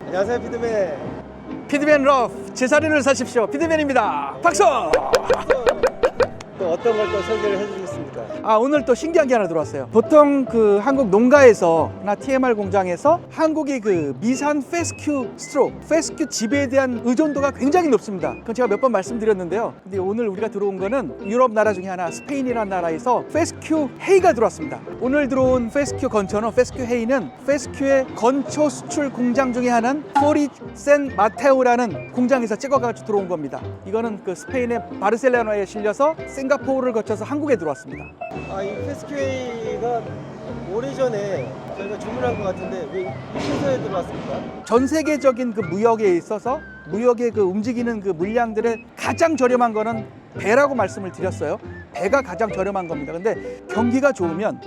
안녕하세요 피드맨 피드맨 러프 제 자리를 사십시오. 피드맨입니다. 박수! 또 어떤 걸 또 소개를 해주시겠습니까? 아 오늘 또 신기한 게 하나 들어왔어요. 보통 그 한국 농가에서나 TMR 공장에서 한국의 그 미산 페스큐 스트로, 페스큐 지배에 대한 의존도가 굉장히 높습니다. 그건 제가 몇 번 말씀드렸는데요. 근데 오늘 우리가 들어온 거는 유럽 나라 중에 하나 스페인이라는 나라에서 페스큐 헤이가 들어왔습니다. 오늘 들어온 페스큐 건초는 페스큐 헤이는 페스큐의 건초 수출 공장 중에 하나인 포리 센 마테오라는 공장에서 찍어가지고 들어온 겁니다. 이거는 그 스페인의 바르셀로나에 실려서 싱가포르를 거쳐서 한국에 들어왔습니다. 아이 페스큐웨이가 오래전에 저희가 주문한 것 같은데 왜이 순서에 들어왔습니까? 전 세계적인 그 무역에 있어서 무역의 그 움직이는 그 물량들의 가장 저렴한 거는 배라고 말씀을 드렸어요. 배가 가장 저렴한 겁니다. 근데 경기가 좋으면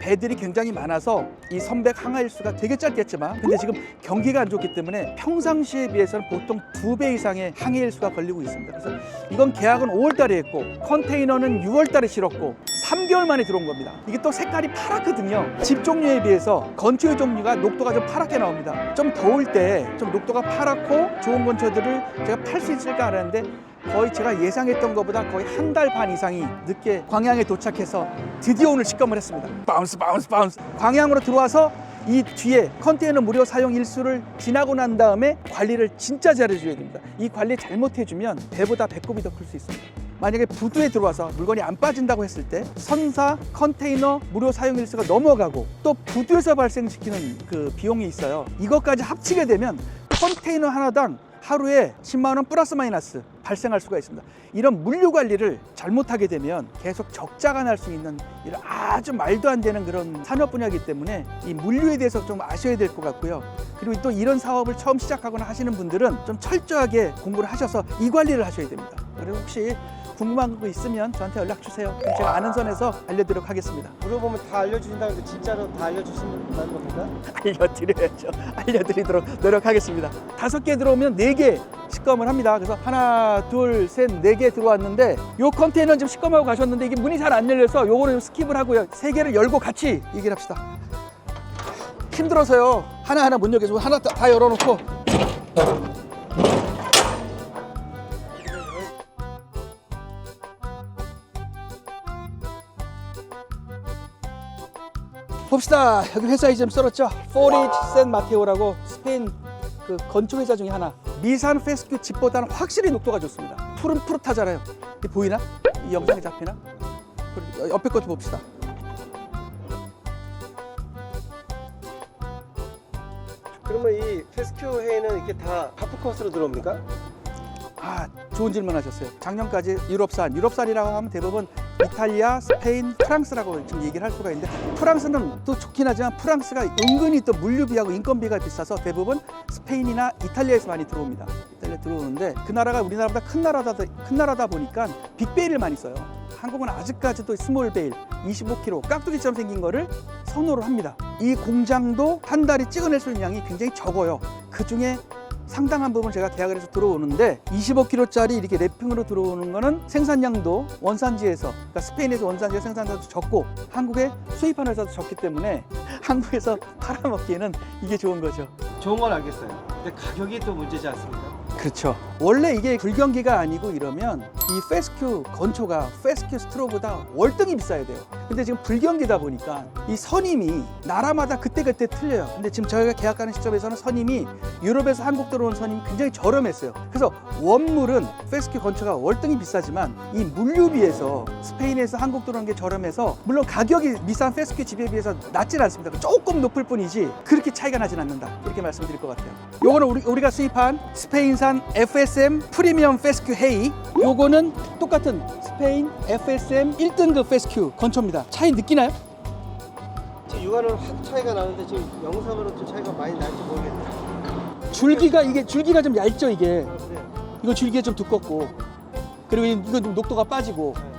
배들이 굉장히 많아서 이 선백 항하 일수가 되게 짧겠지만 근데 지금 경기가 안 좋기 때문에 평상시에 비해서는 보통 두 배 이상의 항해 일수가 걸리고 있습니다. 그래서 이건 계약은 5월 달에 했고 컨테이너는 6월 달에 실었고 3개월 만에 들어온 겁니다. 이게 또 색깔이 파랗거든요. 집 종류에 비해서 건초의 종류가 녹도가 좀 파랗게 나옵니다. 좀 더울 때 좀 녹도가 파랗고 좋은 건초들을 제가 팔 수 있을까 하는데 거의 제가 예상했던 것보다 거의 한 달 반 이상이 늦게 광양에 도착해서 드디어 오늘 직검을 했습니다. 바운스 바운스 바운스. 광양으로 들어와서 이 뒤에 컨테이너 무료 사용 일수를 지나고 난 다음에 관리를 진짜 잘해줘야 됩니다. 이 관리 잘못해주면 배보다 배꼽이 더 클 수 있습니다. 만약에 부두에 들어와서 물건이 안 빠진다고 했을 때 선사 컨테이너 무료 사용 일수가 넘어가고 또 부두에서 발생시키는 그 비용이 있어요. 이것까지 합치게 되면 컨테이너 하나당 하루에 10만 원 플러스 마이너스 발생할 수가 있습니다. 이런 물류 관리를 잘못하게 되면 계속 적자가 날 수 있는 이런 아주 말도 안 되는 그런 산업 분야이기 때문에 이 물류에 대해서 좀 아셔야 될 것 같고요. 그리고 또 이런 사업을 처음 시작하거나 하시는 분들은 좀 철저하게 공부를 하셔서 이 관리를 하셔야 됩니다. 그리고 혹시 궁금한 거 있으면 저한테 연락 주세요. 그럼 제가 아는 선에서 알려드리도록 하겠습니다. 물어보면 다 알려주신다는데 진짜로 다 알려주신다는 겁니까? 알려드려야죠. 알려드리도록 노력하겠습니다. 다섯 개 들어오면 네 개 식검을 합니다. 그래서 하나, 둘, 셋, 네 개 들어왔는데 요 컨테이너는 지금 식검하고 가셨는데 이게 문이 잘 안 열려서 요거는 좀 스킵을 하고요. 세 개를 열고 같이 얘기를 합시다. 힘들어서요. 하나하나 못 열겠어. 하나 다, 다 열어놓고 봅시다. 여기 회사 이름 써놨죠. 포리지 센 마테오라고 스페인 그 건축 회사 중에 하나. 미산 페스큐 집보다는 확실히 녹도가 좋습니다. 푸른 푸릇하잖아요. 이 보이나? 이 영상에 잡히나? 옆에 것도 봅시다. 그러면 이 페스큐웨이는 이렇게 다 하프컷으로 들어옵니까? 아, 좋은 질문 하셨어요. 작년까지 유럽산, 유럽산이라고 하면 대부분 이탈리아, 스페인, 프랑스라고 지금 얘기를 할 수가 있는데 프랑스는 또 좋긴 하지만 프랑스가 은근히 또 물류비하고 인건비가 비싸서 대부분 스페인이나 이탈리아에서 많이 들어옵니다. 이탈리아 들어오는데 그 나라가 우리나라보다 큰 나라다 큰 나라다 보니까 빅베일을 많이 써요. 한국은 아직까지도 스몰 베일 25kg 깍두기처럼 생긴 거를 선호를 합니다. 이 공장도 한 달에 찍어낼 수 있는 양이 굉장히 적어요. 그 중에 상당한 부분 제가 계약을 해서 들어오는데 25kg짜리 이렇게 랩핑으로 들어오는 거는 생산량도 원산지에서 그러니까 스페인에서 원산지에 생산자도 적고 한국에 수입하는 회사도 적기 때문에 한국에서 팔아먹기에는 이게 좋은 거죠. 좋은 건 알겠어요. 근데 가격이 또 문제지 않습니까? 그렇죠. 원래 이게 불경기가 아니고 이러면 이 페스큐 건초가 페스큐 스트로보다 월등히 비싸야 돼요. 근데 지금 불경기다 보니까 이 선임이 나라마다 그때그때 틀려요. 근데 지금 저희가 계약하는 시점에서는 선임이 유럽에서 한국 들어온 선임이 굉장히 저렴했어요. 그래서 원물은 페스큐 건초가 월등히 비싸지만 이 물류비에서 스페인에서 한국 들어온 게 저렴해서 물론 가격이 미산 페스큐 집에 비해서 낮진 않습니다. 조금 높을 뿐이지 그렇게 차이가 나진 않는다. 이렇게 말씀드릴 것 같아요. 요거는 우리, 우리가 수입한 스페인산 FSM 프리미엄 페스큐 헤이 요거는 똑같은 스페인 FSM 1등급 페스큐 건초입니다. 차이 느끼나요? 지금 육안은 확 차이가 나는데 지금 영상으로 좀 차이가 많이 날지 모르겠네요. 줄기가 이게 줄기가 좀 얇죠 이게 아, 그래요? 이거 줄기가 좀 두껍고 그리고 이거 좀 녹도가 빠지고 네, 좀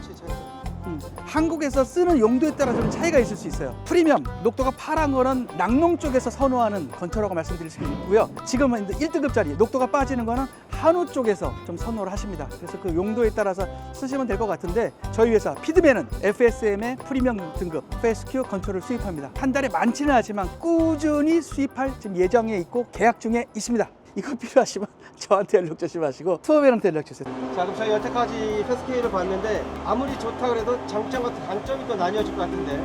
확실히 차이가. 음, 한국에서 쓰는 용도에 따라 좀 차이가 있을 수 있어요. 프리미엄 녹도가 파란 거는 낙농 쪽에서 선호하는 건초라고 말씀드릴 수 있고요. 지금은 1등급짜리 녹도가 빠지는 거는 한우 쪽에서 좀 선호를 하십니다. 그래서 그 용도에 따라서 쓰시면 될 것 같은데 저희 회사 피드맨은 FSM의 프리미엄 등급 페스큐 건초를 수입합니다. 한 달에 많지는 않지만 꾸준히 수입할 지금 예정에 있고 계약 중에 있습니다. 이거 필요하시면 저한테 연락 주시지 마시고 투어맨한테 연락 주세요. 자 그럼 저희 여태까지 패스케이를 봤는데 아무리 좋다 그래도 장점과 단점이 또 나뉘어질 것 같은데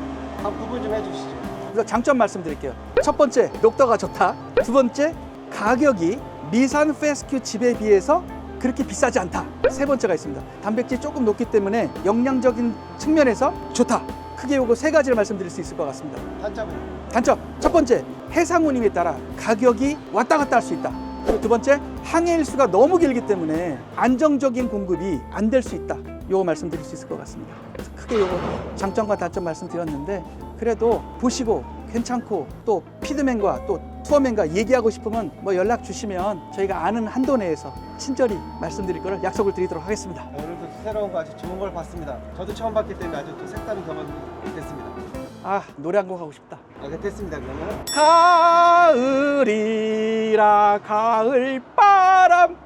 한 구분 좀 해주시죠. 그래서 장점 말씀드릴게요. 첫 번째, 녹도가 좋다. 두 번째, 가격이 미산 페스큐 집에 비해서 그렇게 비싸지 않다. 세 번째가 있습니다. 단백질이 조금 높기 때문에 영양적인 측면에서 좋다. 크게 요거 세 가지를 말씀드릴 수 있을 것 같습니다. 단점은 단점 첫 번째 해상 운임에 따라 가격이 왔다 갔다 할 수 있다. 두 번째 항해 일수가 너무 길기 때문에 안정적인 공급이 안 될 수 있다. 요거 말씀드릴 수 있을 것 같습니다. 크게 요거 장점과 단점 말씀드렸는데 그래도 보시고 괜찮고 또 피드맨과 또 투어맨과 얘기하고 싶으면 뭐 연락 주시면 저희가 아는 한도 내에서 친절히 말씀드릴 거를 약속을 드리도록 하겠습니다. 오늘도 새로운 거 아주 좋은 걸 봤습니다. 저도 처음 봤기 때문에 아주 또 색다른 경험이 됐습니다. 아 노래 한 곡 하고 싶다. 아, 네, 됐습니다. 그러면 가을이라 가을 바람